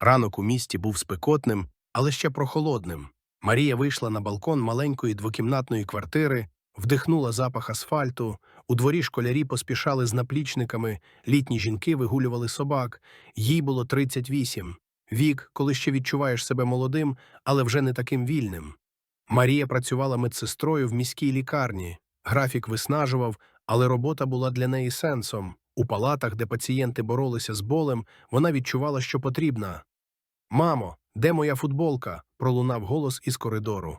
Ранок у місті був спекотним, але ще прохолодним. Марія вийшла на балкон маленької двокімнатної квартири, вдихнула запах асфальту, у дворі школярі поспішали з наплічниками, літні жінки вигулювали собак, їй було 38. Вік, коли ще відчуваєш себе молодим, але вже не таким вільним. Марія працювала медсестрою в міській лікарні. Графік виснажував, але робота була для неї сенсом. У палатах, де пацієнти боролися з болем, вона відчувала, що потрібна. Мамо, де моя футболка? пролунав голос із коридору.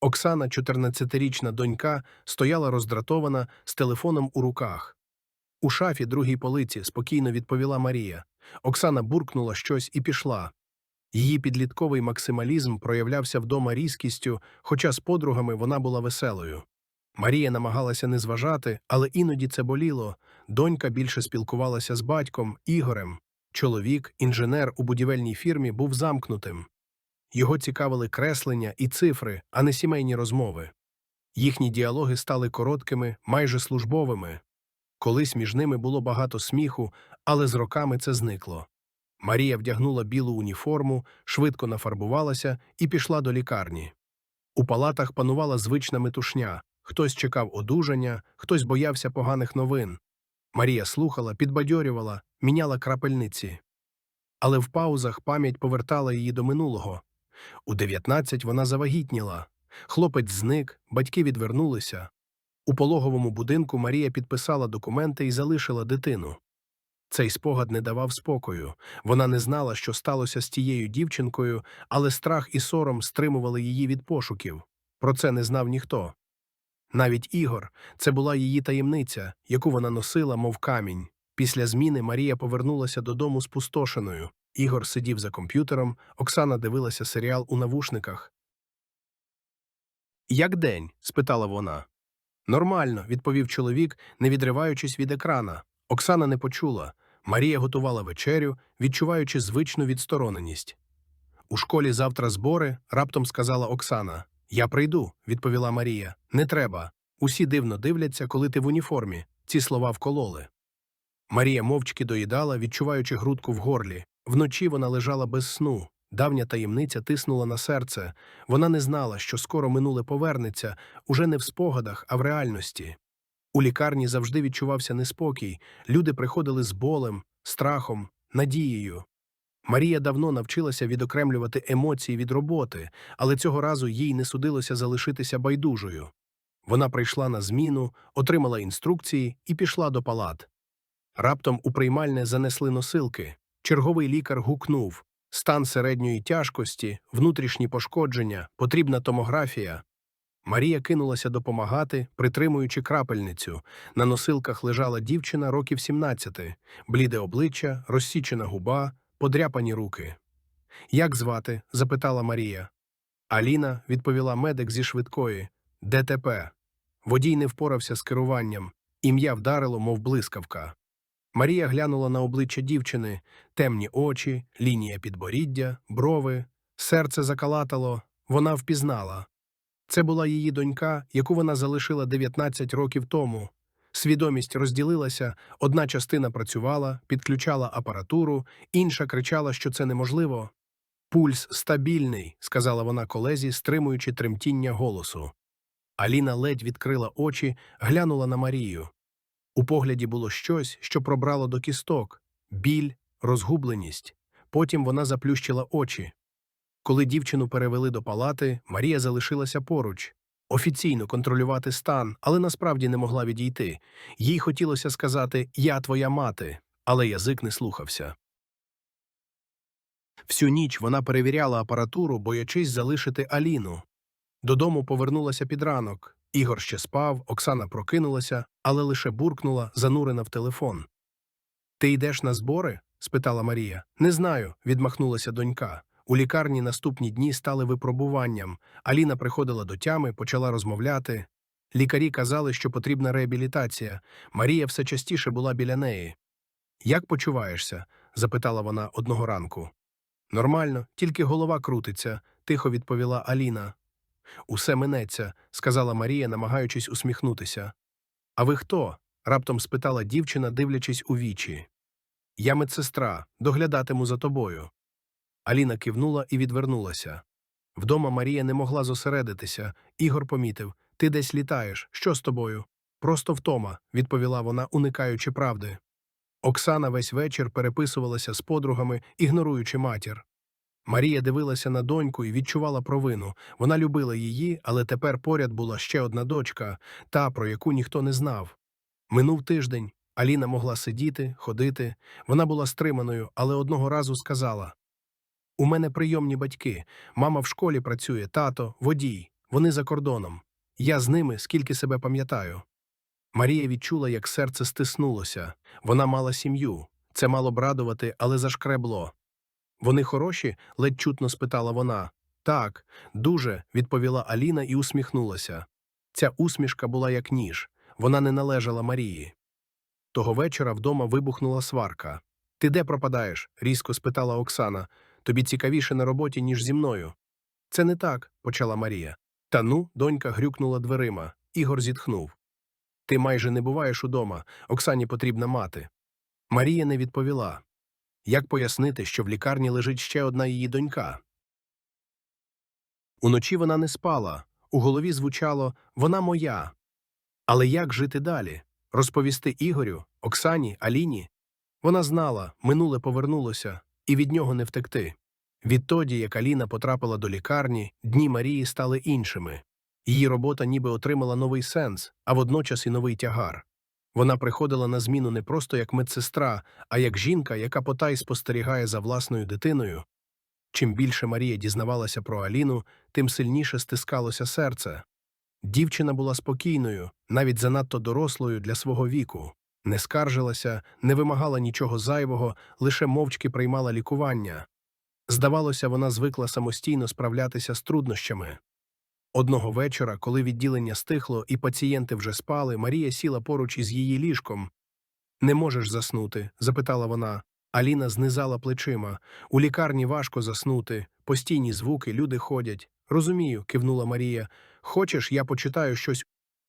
Оксана, 14-річна донька, стояла роздратована з телефоном у руках. У шафі другій полиці спокійно відповіла Марія. Оксана буркнула щось і пішла. Її підлітковий максималізм проявлявся вдома різкістю, хоча з подругами вона була веселою. Марія намагалася не зважати, але іноді це боліло. Донька більше спілкувалася з батьком, Ігорем. Чоловік, інженер у будівельній фірмі, був замкнутим. Його цікавили креслення і цифри, а не сімейні розмови. Їхні діалоги стали короткими, майже службовими. Колись між ними було багато сміху, але з роками це зникло. Марія вдягнула білу уніформу, швидко нафарбувалася і пішла до лікарні. У палатах панувала звична метушня. Хтось чекав одужання, хтось боявся поганих новин. Марія слухала, підбадьорювала, міняла крапельниці. Але в паузах пам'ять повертала її до минулого. У 19 вона завагітніла. Хлопець зник, батьки відвернулися. У пологовому будинку Марія підписала документи і залишила дитину. Цей спогад не давав спокою. Вона не знала, що сталося з тією дівчинкою, але страх і сором стримували її від пошуків. Про це не знав ніхто. Навіть Ігор це була її таємниця, яку вона носила, мов камінь. Після зміни Марія повернулася додому спустошеною. Ігор сидів за комп'ютером, Оксана дивилася серіал у навушниках. Як день? спитала вона. Нормально, відповів чоловік, не відриваючись від екрана. Оксана не почула. Марія готувала вечерю, відчуваючи звичну відстороненість. У школі завтра збори, раптом сказала Оксана. Я прийду, відповіла Марія. Не треба. Усі дивно дивляться, коли ти в уніформі. Ці слова вкололи. Марія мовчки доїдала, відчуваючи грудку в горлі. Вночі вона лежала без сну. Давня таємниця тиснула на серце. Вона не знала, що скоро минуле повернеться, уже не в спогадах, а в реальності. У лікарні завжди відчувався неспокій. Люди приходили з болем, страхом, надією. Марія давно навчилася відокремлювати емоції від роботи, але цього разу їй не судилося залишитися байдужою. Вона прийшла на зміну, отримала інструкції і пішла до палат. Раптом у приймальне занесли носилки. Черговий лікар гукнув стан середньої тяжкості, внутрішні пошкодження, потрібна томографія. Марія кинулася допомагати, притримуючи крапельницю. На носилках лежала дівчина років 17, бліде обличчя, розсічена губа, подряпані руки. Як звати? запитала Марія. Аліна, відповіла медик зі швидкої. ДТП. Водій не впорався з керуванням. Ім'я вдарило, мов блискавка. Марія глянула на обличчя дівчини, темні очі, лінія підборіддя, брови, серце закалатало, вона впізнала. Це була її донька, яку вона залишила 19 років тому. Свідомість розділилася, одна частина працювала, підключала апаратуру, інша кричала, що це неможливо. Пульс стабільний, сказала вона колезі, стримуючи тремтіння голосу. Аліна ледь відкрила очі, глянула на Марію. У погляді було щось, що пробрало до кісток біль, розгубленість. Потім вона заплющила очі. Коли дівчину перевели до палати, Марія залишилася поруч. Офіційно контролювати стан, але насправді не могла відійти. Їй хотілося сказати Я твоя мати, але язик не слухався. Всю ніч вона перевіряла апаратуру, боячись залишити Аліну. Додому повернулася під ранок. Ігор ще спав, Оксана прокинулася, але лише буркнула, занурена в телефон. Ти йдеш на збори? спитала Марія. Не знаю, відмахнулася донька. У лікарні наступні дні стали випробуванням. Аліна приходила до тями, почала розмовляти. Лікарі казали, що потрібна реабілітація. Марія все частіше була біля неї. Як почуваєшся? запитала вона одного ранку. Нормально, тільки голова крутиться, тихо відповіла Аліна. Усе минеться, сказала Марія, намагаючись усміхнутися. А ви хто? раптом спитала дівчина, дивлячись у вічі. Я медсестра, доглядатиму за тобою. Аліна кивнула і відвернулася. Вдома Марія не могла зосередитися. Ігор помітив Ти десь літаєш. Що з тобою? Просто втома, відповіла вона, уникаючи правди. Оксана весь вечір переписувалася з подругами, ігноруючи матір. Марія дивилася на доньку і відчувала провину. Вона любила її, але тепер поряд була ще одна дочка, та, про яку ніхто не знав. Минув тиждень. Аліна могла сидіти, ходити. Вона була стриманою, але одного разу сказала У мене прийомні батьки. Мама в школі працює, тато, водій. Вони за кордоном. Я з ними, скільки себе пам'ятаю. Марія відчула, як серце стиснулося. Вона мала сім'ю. Це мало б радувати, але зашкребло. Вони хороші? ледь чутно спитала вона. Так, дуже, відповіла Аліна і усміхнулася. Ця усмішка була як ніж. Вона не належала Марії. Того вечора вдома вибухнула сварка. Ти де пропадаєш? різко спитала Оксана. Тобі цікавіше на роботі, ніж зі мною. Це не так, почала Марія. Та ну, донька грюкнула дверима. Ігор зітхнув. Ти майже не буваєш удома, Оксані потрібна мати. Марія не відповіла. Як пояснити, що в лікарні лежить ще одна її донька? Уночі вона не спала, у голові звучало Вона моя. Але як жити далі? Розповісти Ігорю, Оксані, Аліні? Вона знала, минуле повернулося, і від нього не втекти. Відтоді, як Аліна потрапила до лікарні, дні Марії стали іншими. Її робота ніби отримала новий сенс, а водночас і новий тягар. Вона приходила на зміну не просто як медсестра, а як жінка, яка потай спостерігає за власною дитиною. Чим більше Марія дізнавалася про Аліну, тим сильніше стискалося серце. Дівчина була спокійною, навіть занадто дорослою для свого віку, не скаржилася, не вимагала нічого зайвого, лише мовчки приймала лікування. Здавалося, вона звикла самостійно справлятися з труднощами. Одного вечора, коли відділення стихло і пацієнти вже спали, Марія сіла поруч із її ліжком. Не можеш заснути? запитала вона. Аліна знизала плечима. У лікарні важко заснути, постійні звуки, люди ходять. Розумію, кивнула Марія. Хочеш, я почитаю щось.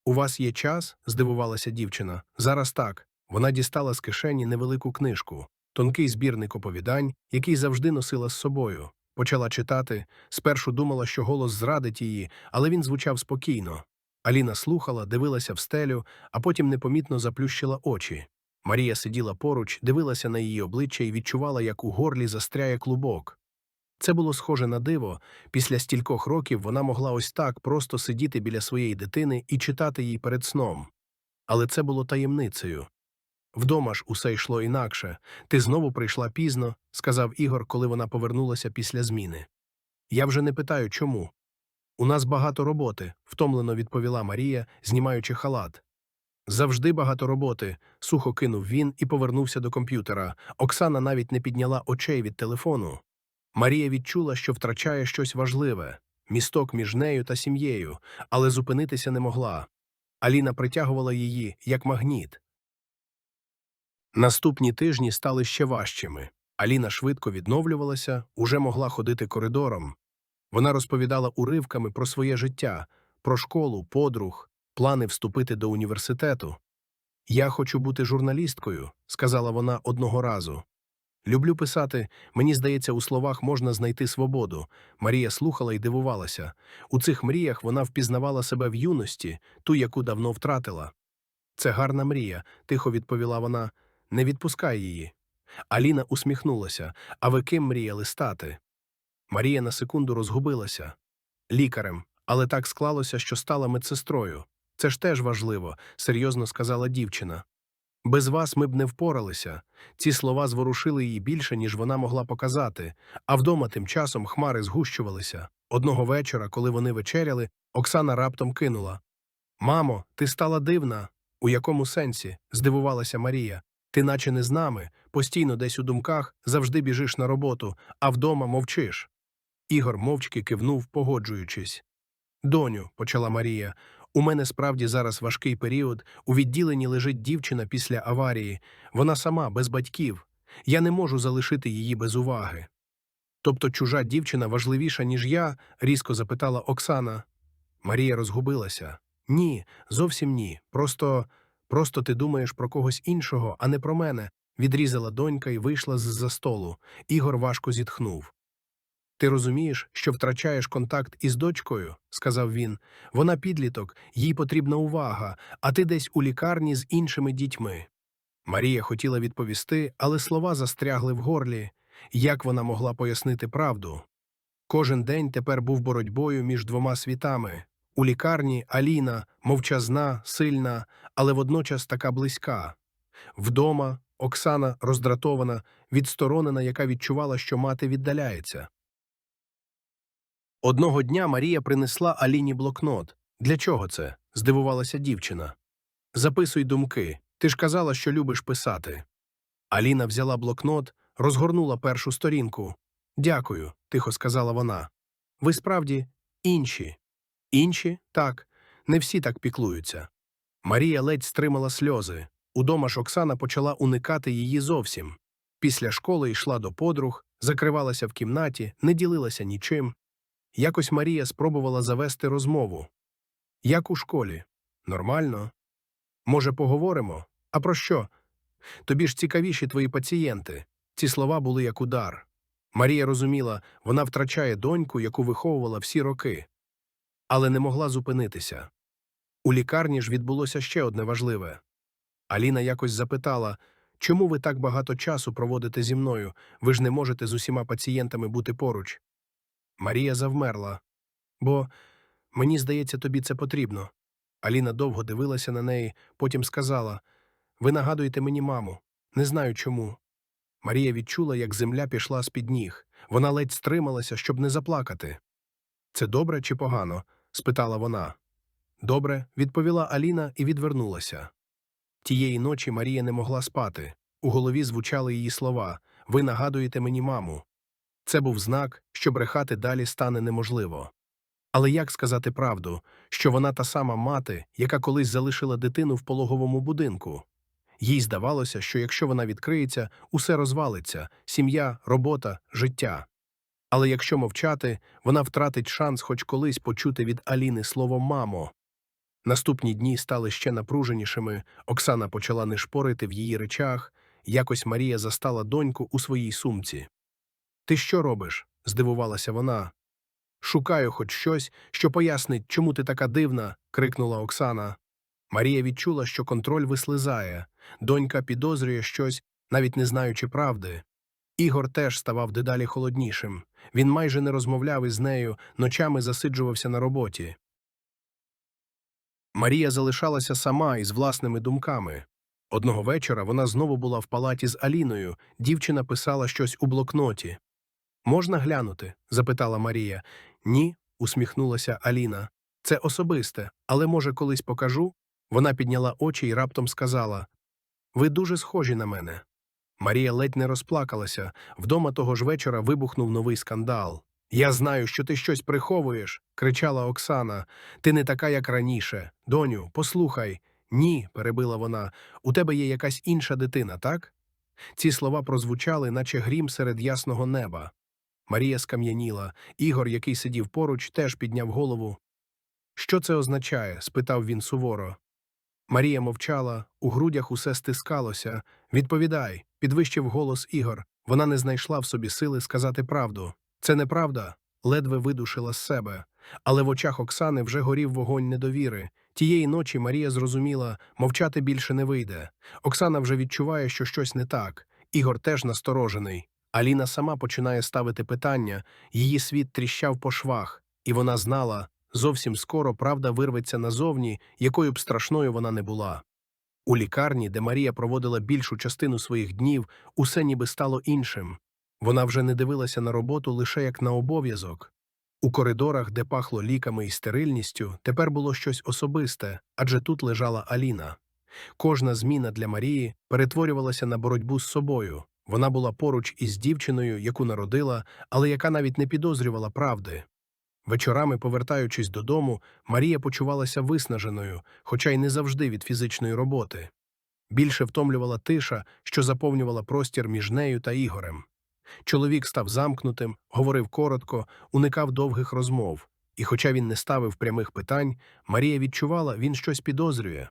У вас є час? здивувалася дівчина. Зараз так. Вона дістала з кишені невелику книжку, тонкий збірник оповідань, який завжди носила з собою. Почала читати, спершу думала, що голос зрадить її, але він звучав спокійно. Аліна слухала, дивилася в стелю, а потім непомітно заплющила очі. Марія сиділа поруч, дивилася на її обличчя і відчувала, як у горлі застряє клубок. Це було схоже на диво. Після стількох років вона могла ось так просто сидіти біля своєї дитини і читати їй перед сном. Але це було таємницею. Вдома ж усе йшло інакше. Ти знову прийшла пізно, сказав Ігор, коли вона повернулася після зміни. Я вже не питаю, чому. У нас багато роботи, втомлено відповіла Марія, знімаючи халат. Завжди багато роботи, сухо кинув він і повернувся до комп'ютера. Оксана навіть не підняла очей від телефону. Марія відчула, що втрачає щось важливе місток між нею та сім'єю, але зупинитися не могла. Аліна притягувала її як магніт. Наступні тижні стали ще важчими. Аліна швидко відновлювалася, уже могла ходити коридором. Вона розповідала уривками про своє життя, про школу, подруг, плани вступити до університету. Я хочу бути журналісткою, сказала вона одного разу. Люблю писати, мені здається, у словах можна знайти свободу. Марія слухала і дивувалася. У цих мріях вона впізнавала себе в юності, ту, яку давно втратила. Це гарна мрія, тихо відповіла вона. Не відпускай її. Аліна усміхнулася. А ви ким мріяли стати? Марія на секунду розгубилася. Лікарем, але так склалося, що стала медсестрою. Це ж теж важливо, серйозно сказала дівчина. Без вас ми б не впоралися. Ці слова зворушили її більше, ніж вона могла показати, а вдома тим часом хмари згущувалися. Одного вечора, коли вони вечеряли, Оксана раптом кинула Мамо, ти стала дивна. У якому сенсі? здивувалася Марія. Ти наче не з нами, постійно десь у думках, завжди біжиш на роботу, а вдома мовчиш. Ігор мовчки кивнув, погоджуючись. Доню, почала Марія, у мене справді зараз важкий період. У відділенні лежить дівчина після аварії. Вона сама, без батьків. Я не можу залишити її без уваги. Тобто чужа дівчина важливіша, ніж я? різко запитала Оксана. Марія розгубилася. Ні, зовсім ні. Просто. Просто ти думаєш про когось іншого, а не про мене, відрізала донька і вийшла з за столу. Ігор важко зітхнув. Ти розумієш, що втрачаєш контакт із дочкою, сказав він. Вона підліток, їй потрібна увага, а ти десь у лікарні з іншими дітьми. Марія хотіла відповісти, але слова застрягли в горлі. Як вона могла пояснити правду? Кожен день тепер був боротьбою між двома світами. У лікарні Аліна, мовчазна, сильна, але водночас така близька. Вдома Оксана роздратована, відсторонена, яка відчувала, що мати віддаляється. Одного дня Марія принесла Аліні блокнот. Для чого це? здивувалася дівчина. Записуй думки. Ти ж казала, що любиш писати. Аліна взяла блокнот, розгорнула першу сторінку. Дякую, тихо сказала вона. Ви справді інші. Інші? Так. Не всі так піклуються. Марія ледь стримала сльози. Удома ж Оксана почала уникати її зовсім. Після школи йшла до подруг, закривалася в кімнаті, не ділилася нічим. Якось Марія спробувала завести розмову. Як у школі? Нормально. Може, поговоримо? А про що? Тобі ж цікавіші твої пацієнти. Ці слова були як удар. Марія розуміла, вона втрачає доньку, яку виховувала всі роки. Але не могла зупинитися. У лікарні ж відбулося ще одне важливе. Аліна якось запитала, чому ви так багато часу проводите зі мною? Ви ж не можете з усіма пацієнтами бути поруч. Марія завмерла. Бо мені здається, тобі це потрібно. Аліна довго дивилася на неї, потім сказала Ви нагадуєте мені маму. Не знаю чому. Марія відчула, як земля пішла з під ніг. Вона ледь стрималася, щоб не заплакати. Це добре чи погано? Спитала вона. Добре, відповіла Аліна і відвернулася. Тієї ночі Марія не могла спати. У голові звучали її слова Ви нагадуєте мені маму. Це був знак, що брехати далі стане неможливо. Але як сказати правду, що вона та сама мати, яка колись залишила дитину в пологовому будинку? Їй здавалося, що якщо вона відкриється, усе розвалиться сім'я, робота, життя. Але якщо мовчати, вона втратить шанс хоч колись почути від Аліни слово мамо. Наступні дні стали ще напруженішими, Оксана почала нишпорити в її речах, якось Марія застала доньку у своїй сумці. Ти що робиш? здивувалася вона. Шукаю хоч щось, що пояснить, чому ти така дивна, крикнула Оксана. Марія відчула, що контроль вислизає. Донька підозрює щось, навіть не знаючи правди. Ігор теж ставав дедалі холоднішим. Він майже не розмовляв із нею, ночами засиджувався на роботі. Марія залишалася сама із власними думками. Одного вечора вона знову була в палаті з Аліною, дівчина писала щось у блокноті. Можна глянути? запитала Марія. Ні, усміхнулася Аліна. Це особисте, але, може, колись покажу? Вона підняла очі і раптом сказала Ви дуже схожі на мене. Марія ледь не розплакалася. Вдома того ж вечора вибухнув новий скандал. Я знаю, що ти щось приховуєш, кричала Оксана. Ти не така, як раніше. Доню, послухай. Ні, перебила вона. У тебе є якась інша дитина, так? Ці слова прозвучали, наче грім серед ясного неба. Марія скам'яніла. Ігор, який сидів поруч, теж підняв голову. Що це означає? спитав він суворо. Марія мовчала, у грудях усе стискалося. Відповідай, підвищив голос Ігор. Вона не знайшла в собі сили сказати правду. Це неправда, ледве видушила з себе. Але в очах Оксани вже горів вогонь недовіри. Тієї ночі Марія зрозуміла, мовчати більше не вийде. Оксана вже відчуває, що щось не так. Ігор теж насторожений. Аліна сама починає ставити питання, її світ тріщав по швах, і вона знала, зовсім скоро правда вирветься назовні, якою б страшною вона не була. У лікарні, де Марія проводила більшу частину своїх днів, усе ніби стало іншим. Вона вже не дивилася на роботу лише як на обов'язок. У коридорах, де пахло ліками і стерильністю, тепер було щось особисте, адже тут лежала Аліна. Кожна зміна для Марії перетворювалася на боротьбу з собою. Вона була поруч із дівчиною, яку народила, але яка навіть не підозрювала правди. Вечорами, повертаючись додому, Марія почувалася виснаженою, хоча й не завжди від фізичної роботи. Більше втомлювала тиша, що заповнювала простір між нею та Ігорем. Чоловік став замкнутим, говорив коротко, уникав довгих розмов, і, хоча він не ставив прямих питань, Марія відчувала, він щось підозрює.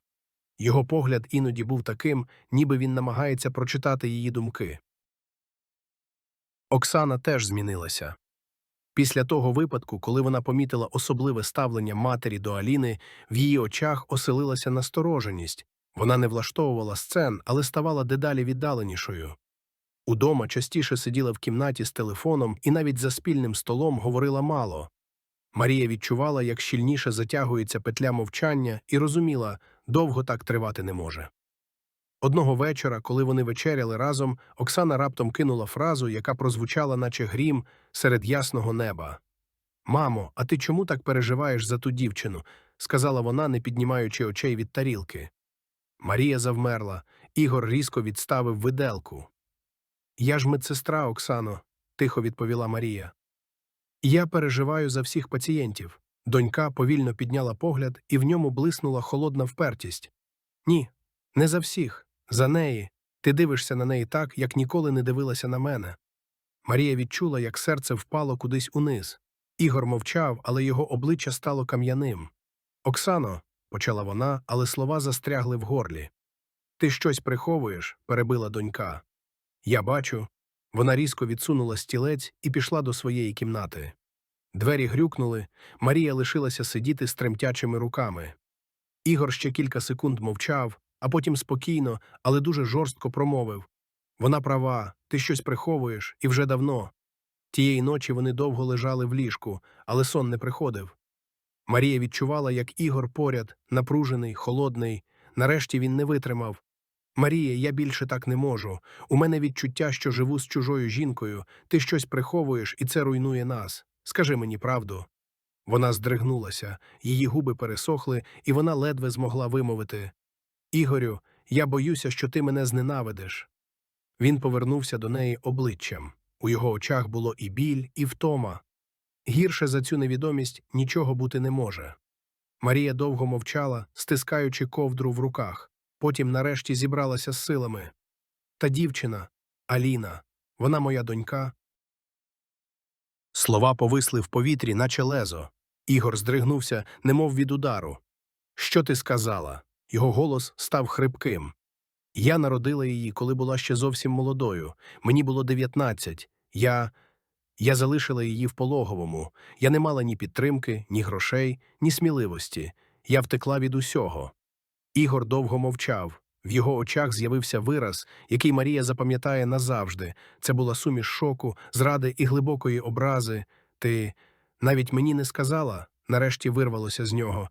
Його погляд іноді був таким, ніби він намагається прочитати її думки. Оксана теж змінилася. Після того випадку, коли вона помітила особливе ставлення матері до Аліни, в її очах оселилася настороженість. Вона не влаштовувала сцен, але ставала дедалі віддаленішою. Удома частіше сиділа в кімнаті з телефоном і навіть за спільним столом говорила мало. Марія відчувала, як щільніше затягується петля мовчання, і розуміла, довго так тривати не може. Одного вечора, коли вони вечеряли разом, Оксана раптом кинула фразу, яка прозвучала, наче грім серед ясного неба. Мамо, а ти чому так переживаєш за ту дівчину? сказала вона, не піднімаючи очей від тарілки. Марія завмерла. Ігор різко відставив виделку. Я ж медсестра, Оксано, тихо відповіла Марія. Я переживаю за всіх пацієнтів. Донька повільно підняла погляд, і в ньому блиснула холодна впертість. Ні, не за всіх, за неї. Ти дивишся на неї так, як ніколи не дивилася на мене. Марія відчула, як серце впало кудись униз. Ігор мовчав, але його обличчя стало кам'яним. Оксано, почала вона, але слова застрягли в горлі. Ти щось приховуєш, перебила донька. Я бачу. Вона різко відсунула стілець і пішла до своєї кімнати. Двері грюкнули, Марія лишилася сидіти з тремтячими руками. Ігор ще кілька секунд мовчав, а потім спокійно, але дуже жорстко промовив Вона права, ти щось приховуєш, і вже давно. Тієї ночі вони довго лежали в ліжку, але сон не приходив. Марія відчувала, як Ігор поряд, напружений, холодний. Нарешті він не витримав. Марія, я більше так не можу. У мене відчуття, що живу з чужою жінкою, ти щось приховуєш, і це руйнує нас. Скажи мені правду. Вона здригнулася, її губи пересохли, і вона ледве змогла вимовити Ігорю, я боюся, що ти мене зненавидиш. Він повернувся до неї обличчям. У його очах було і біль, і втома. Гірше за цю невідомість нічого бути не може. Марія довго мовчала, стискаючи ковдру в руках. Потім нарешті зібралася з силами. Та дівчина, Аліна, вона моя донька. Слова повисли в повітрі, наче лезо. Ігор здригнувся, немов від удару. Що ти сказала? Його голос став хрипким. Я народила її, коли була ще зовсім молодою. Мені було дев'ятнадцять. Я. Я залишила її в пологовому. Я не мала ні підтримки, ні грошей, ні сміливості. Я втекла від усього. Ігор довго мовчав. В його очах з'явився вираз, який Марія запам'ятає назавжди. Це була суміш шоку, зради і глибокої образи. Ти навіть мені не сказала, нарешті вирвалося з нього.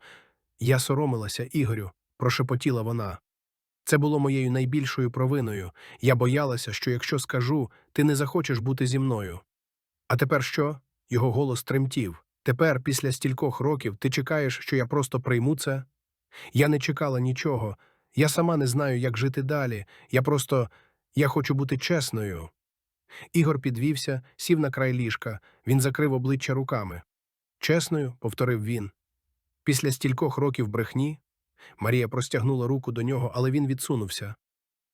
Я соромилася, Ігорю, прошепотіла вона. Це було моєю найбільшою провиною. Я боялася, що якщо скажу, ти не захочеш бути зі мною. А тепер що? Його голос тремтів. Тепер, після стількох років, ти чекаєш, що я просто прийму це? Я не чекала нічого. Я сама не знаю, як жити далі. Я просто я хочу бути чесною. Ігор підвівся, сів на край ліжка. Він закрив обличчя руками. Чесною, повторив він. Після стількох років брехні. Марія простягнула руку до нього, але він відсунувся.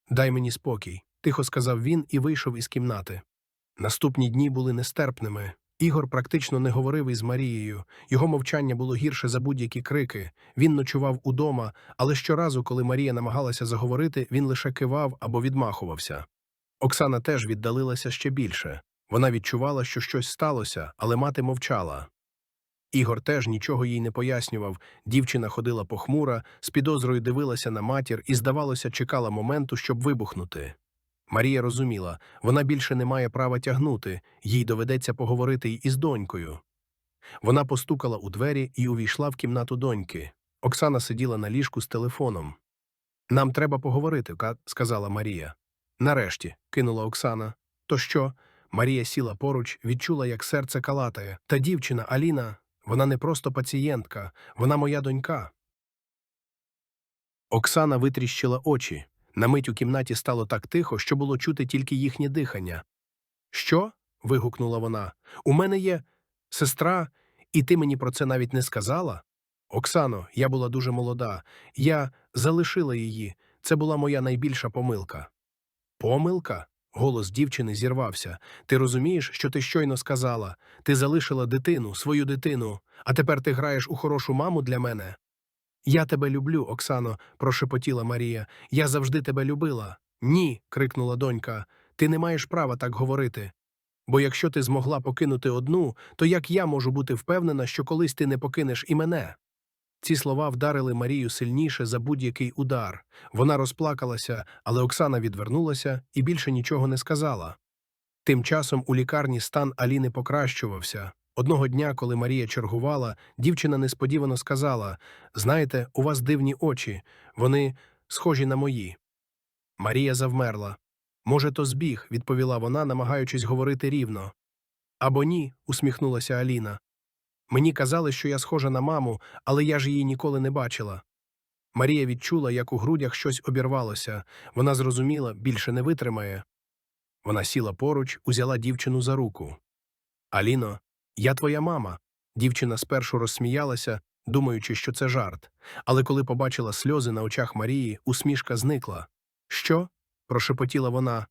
Дай мені спокій, тихо сказав він і вийшов із кімнати. Наступні дні були нестерпними. Ігор практично не говорив із Марією, його мовчання було гірше за будь-які крики. Він ночував удома, але щоразу, коли Марія намагалася заговорити, він лише кивав або відмахувався. Оксана теж віддалилася ще більше. Вона відчувала, що щось сталося, але мати мовчала. Ігор теж нічого їй не пояснював. Дівчина ходила похмура, з підозрою дивилася на матір і, здавалося, чекала моменту, щоб вибухнути. Марія розуміла, вона більше не має права тягнути, їй доведеться поговорити й із донькою. Вона постукала у двері і увійшла в кімнату доньки. Оксана сиділа на ліжку з телефоном. Нам треба поговорити, сказала Марія. Нарешті, кинула Оксана. То що? Марія сіла поруч, відчула, як серце калатає. Та дівчина Аліна, вона не просто пацієнтка, вона моя донька. Оксана витріщила очі. На мить у кімнаті стало так тихо, що було чути тільки їхнє дихання. Що? вигукнула вона. У мене є сестра, і ти мені про це навіть не сказала? Оксано, я була дуже молода. Я залишила її. Це була моя найбільша помилка. Помилка? Голос дівчини зірвався. Ти розумієш, що ти щойно сказала? Ти залишила дитину, свою дитину, а тепер ти граєш у хорошу маму для мене. Я тебе люблю, Оксано, прошепотіла Марія. Я завжди тебе любила. Ні. крикнула донька. Ти не маєш права так говорити. Бо якщо ти змогла покинути одну, то як я можу бути впевнена, що колись ти не покинеш і мене? Ці слова вдарили Марію сильніше за будь-який удар. Вона розплакалася, але Оксана відвернулася і більше нічого не сказала. Тим часом у лікарні стан Аліни покращувався. Одного дня, коли Марія чергувала, дівчина несподівано сказала Знаєте, у вас дивні очі, вони схожі на мої. Марія завмерла. Може, то збіг, відповіла вона, намагаючись говорити рівно. Або ні, усміхнулася Аліна. Мені казали, що я схожа на маму, але я ж її ніколи не бачила. Марія відчула, як у грудях щось обірвалося. Вона зрозуміла, більше не витримає. Вона сіла поруч, узяла дівчину за руку. Аліно, я твоя мама. Дівчина спершу розсміялася, думаючи, що це жарт. Але коли побачила сльози на очах Марії, усмішка зникла. Що? прошепотіла вона.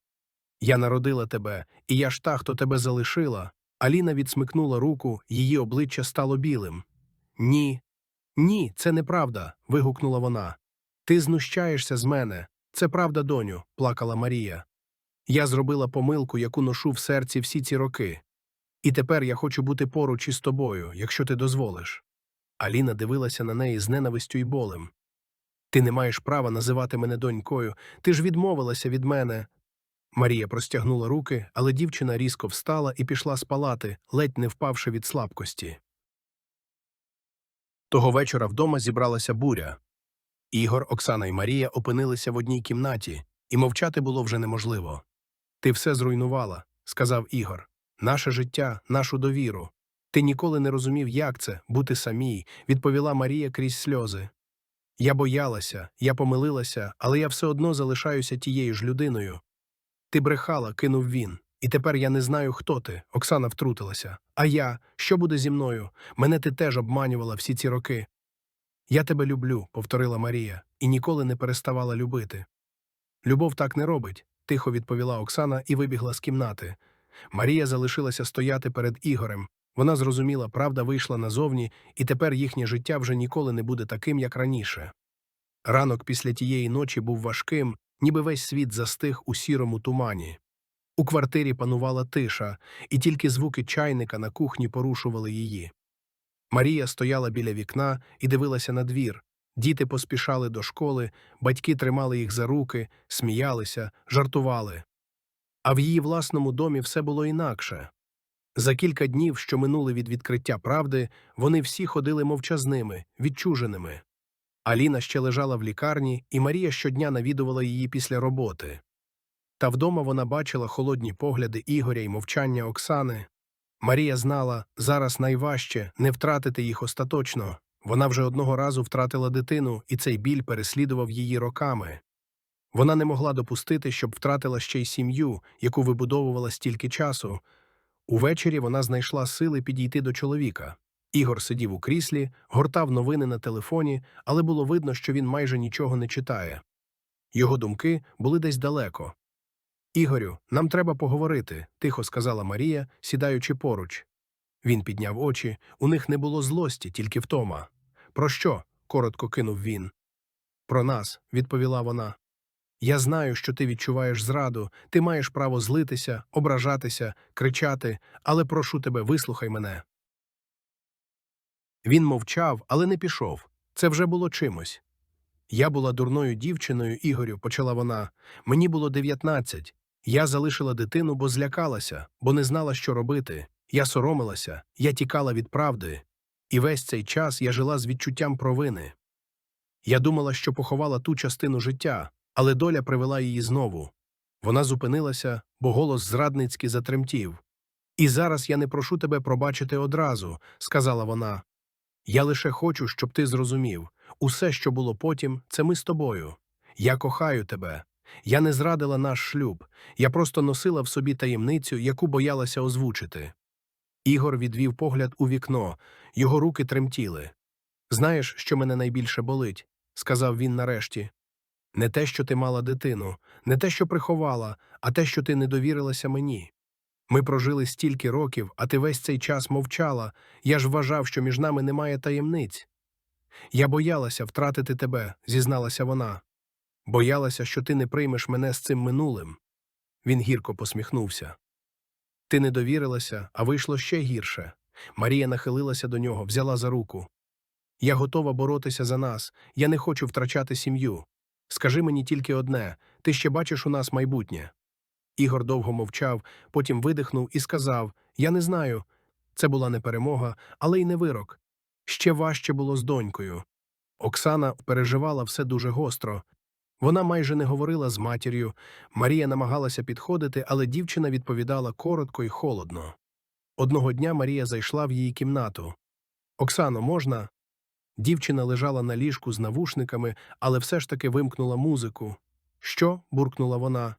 Я народила тебе, і я ж та, хто тебе залишила. Аліна відсмикнула руку, її обличчя стало білим. Ні, ні, це неправда. вигукнула вона. Ти знущаєшся з мене. Це правда, доню, плакала Марія. Я зробила помилку, яку ношу в серці всі ці роки. І тепер я хочу бути поруч із тобою, якщо ти дозволиш. Аліна дивилася на неї з ненавистю і болем. Ти не маєш права називати мене донькою, ти ж відмовилася від мене. Марія простягнула руки, але дівчина різко встала і пішла з палати, ледь не впавши від слабкості. Того вечора вдома зібралася буря. Ігор, Оксана і Марія опинилися в одній кімнаті, і мовчати було вже неможливо. Ти все зруйнувала, сказав Ігор. Наше життя, нашу довіру. Ти ніколи не розумів, як це бути самій, відповіла Марія крізь сльози. Я боялася, я помилилася, але я все одно залишаюся тією ж людиною. Ти брехала, кинув він. І тепер я не знаю, хто ти. Оксана втрутилася. А я, що буде зі мною? Мене ти теж обманювала всі ці роки. Я тебе люблю, повторила Марія, і ніколи не переставала любити. Любов так не робить, тихо відповіла Оксана і вибігла з кімнати. Марія залишилася стояти перед Ігорем. Вона зрозуміла, правда вийшла назовні, і тепер їхнє життя вже ніколи не буде таким, як раніше. Ранок після тієї ночі був важким, ніби весь світ застиг у сірому тумані. У квартирі панувала тиша, і тільки звуки чайника на кухні порушували її. Марія стояла біля вікна і дивилася на двір. Діти поспішали до школи, батьки тримали їх за руки, сміялися, жартували. А в її власному домі все було інакше. За кілька днів, що минули від відкриття правди, вони всі ходили мовчазними, відчуженими. Аліна ще лежала в лікарні, і Марія щодня навідувала її після роботи. Та вдома вона бачила холодні погляди Ігоря і мовчання Оксани. Марія знала, зараз найважче не втратити їх остаточно. Вона вже одного разу втратила дитину, і цей біль переслідував її роками. Вона не могла допустити, щоб втратила ще й сім'ю, яку вибудовувала стільки часу. Увечері вона знайшла сили підійти до чоловіка. Ігор сидів у кріслі, гортав новини на телефоні, але було видно, що він майже нічого не читає. Його думки були десь далеко. Ігорю, нам треба поговорити, тихо сказала Марія, сідаючи поруч. Він підняв очі, у них не було злості, тільки втома. Про що? коротко кинув він. Про нас, відповіла вона. Я знаю, що ти відчуваєш зраду, ти маєш право злитися, ображатися, кричати, але прошу тебе, вислухай мене. Він мовчав, але не пішов. Це вже було чимось. Я була дурною дівчиною, Ігорю, почала вона. Мені було дев'ятнадцять. Я залишила дитину, бо злякалася, бо не знала, що робити. Я соромилася, я тікала від правди. І весь цей час я жила з відчуттям провини. Я думала, що поховала ту частину життя, але доля привела її знову. Вона зупинилася, бо голос зрадницьки затремтів. І зараз я не прошу тебе пробачити одразу, сказала вона. Я лише хочу, щоб ти зрозумів усе, що було потім, це ми з тобою. Я кохаю тебе. Я не зрадила наш шлюб, я просто носила в собі таємницю, яку боялася озвучити. Ігор відвів погляд у вікно, його руки тремтіли. Знаєш, що мене найбільше болить? сказав він нарешті. Не те, що ти мала дитину, не те, що приховала, а те, що ти не довірилася мені. Ми прожили стільки років, а ти весь цей час мовчала. Я ж вважав, що між нами немає таємниць. Я боялася втратити тебе, зізналася вона. Боялася, що ти не приймеш мене з цим минулим. Він гірко посміхнувся. Ти не довірилася, а вийшло ще гірше. Марія нахилилася до нього, взяла за руку. Я готова боротися за нас, я не хочу втрачати сім'ю. Скажи мені тільки одне ти ще бачиш у нас майбутнє. Ігор довго мовчав, потім видихнув і сказав Я не знаю. Це була не перемога, але й не вирок. Ще важче було з донькою. Оксана переживала все дуже гостро. Вона майже не говорила з матір'ю. Марія намагалася підходити, але дівчина відповідала коротко і холодно. Одного дня Марія зайшла в її кімнату. Оксано, можна? Дівчина лежала на ліжку з навушниками, але все ж таки вимкнула музику. Що? буркнула вона.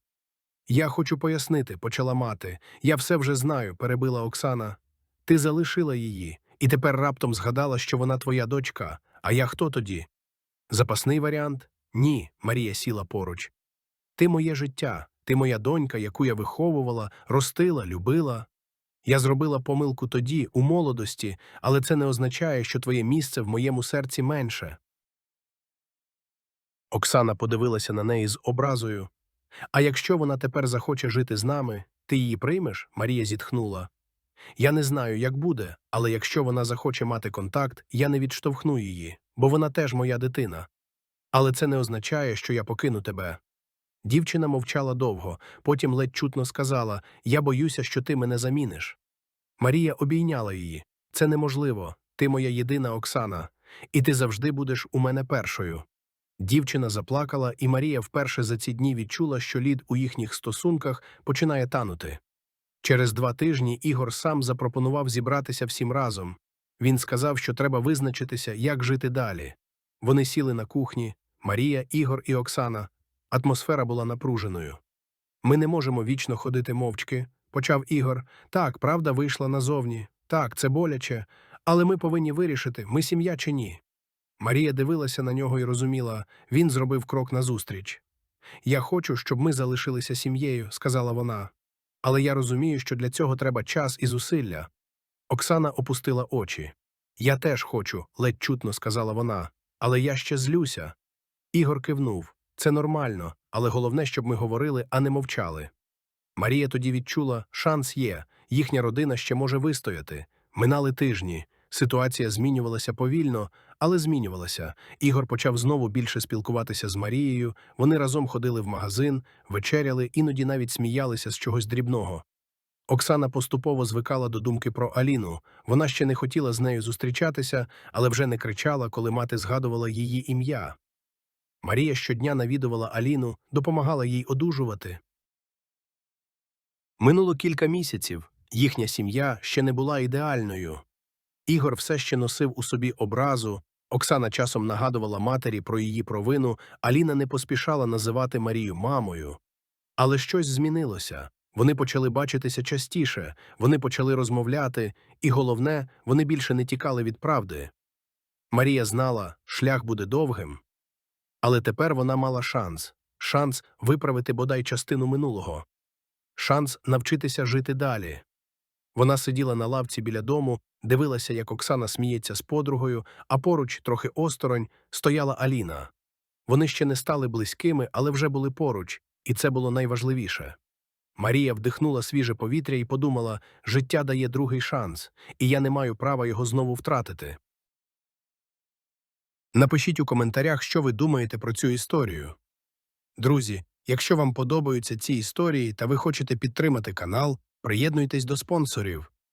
Я хочу пояснити, почала мати. Я все вже знаю, перебила Оксана. Ти залишила її, і тепер раптом згадала, що вона твоя дочка. А я хто тоді? Запасний варіант? Ні, Марія сіла поруч. Ти моє життя, ти моя донька, яку я виховувала, ростила, любила. Я зробила помилку тоді, у молодості, але це не означає, що твоє місце в моєму серці менше. Оксана подивилася на неї з образою. А якщо вона тепер захоче жити з нами, ти її приймеш? Марія зітхнула. Я не знаю, як буде, але якщо вона захоче мати контакт, я не відштовхну її, бо вона теж моя дитина. Але це не означає, що я покину тебе. Дівчина мовчала довго, потім ледь чутно сказала Я боюся, що ти мене заміниш. Марія обійняла її. Це неможливо. Ти моя єдина Оксана, і ти завжди будеш у мене першою. Дівчина заплакала, і Марія вперше за ці дні відчула, що лід у їхніх стосунках починає танути. Через два тижні Ігор сам запропонував зібратися всім разом. Він сказав, що треба визначитися, як жити далі. Вони сіли на кухні Марія, Ігор і Оксана. Атмосфера була напруженою. Ми не можемо вічно ходити мовчки, почав Ігор. Так, правда вийшла назовні. Так, це боляче, але ми повинні вирішити, ми сім'я чи ні. Марія дивилася на нього і розуміла, він зробив крок назустріч. Я хочу, щоб ми залишилися сім'єю, сказала вона. Але я розумію, що для цього треба час і зусилля. Оксана опустила очі. Я теж хочу, ледь чутно сказала вона, але я ще злюся. Ігор кивнув. Це нормально, але головне, щоб ми говорили, а не мовчали. Марія тоді відчула, шанс є, їхня родина ще може вистояти. Минали тижні. Ситуація змінювалася повільно, але змінювалася. Ігор почав знову більше спілкуватися з Марією, вони разом ходили в магазин, вечеряли, іноді навіть сміялися з чогось дрібного. Оксана поступово звикала до думки про Аліну. Вона ще не хотіла з нею зустрічатися, але вже не кричала, коли мати згадувала її ім'я. Марія щодня навідувала Аліну, допомагала їй одужувати. Минуло кілька місяців. Їхня сім'я ще не була ідеальною. Ігор все ще носив у собі образу, Оксана часом нагадувала матері про її провину, Аліна не поспішала називати Марію мамою. Але щось змінилося. Вони почали бачитися частіше, вони почали розмовляти, і головне, вони більше не тікали від правди. Марія знала, шлях буде довгим. Але тепер вона мала шанс шанс виправити бодай частину минулого, шанс навчитися жити далі. Вона сиділа на лавці біля дому, дивилася, як Оксана сміється з подругою, а поруч, трохи осторонь, стояла Аліна. Вони ще не стали близькими, але вже були поруч, і це було найважливіше. Марія вдихнула свіже повітря і подумала життя дає другий шанс, і я не маю права його знову втратити. Напишіть у коментарях, що ви думаєте про цю історію. Друзі, якщо вам подобаються ці історії та ви хочете підтримати канал, приєднуйтесь до спонсорів.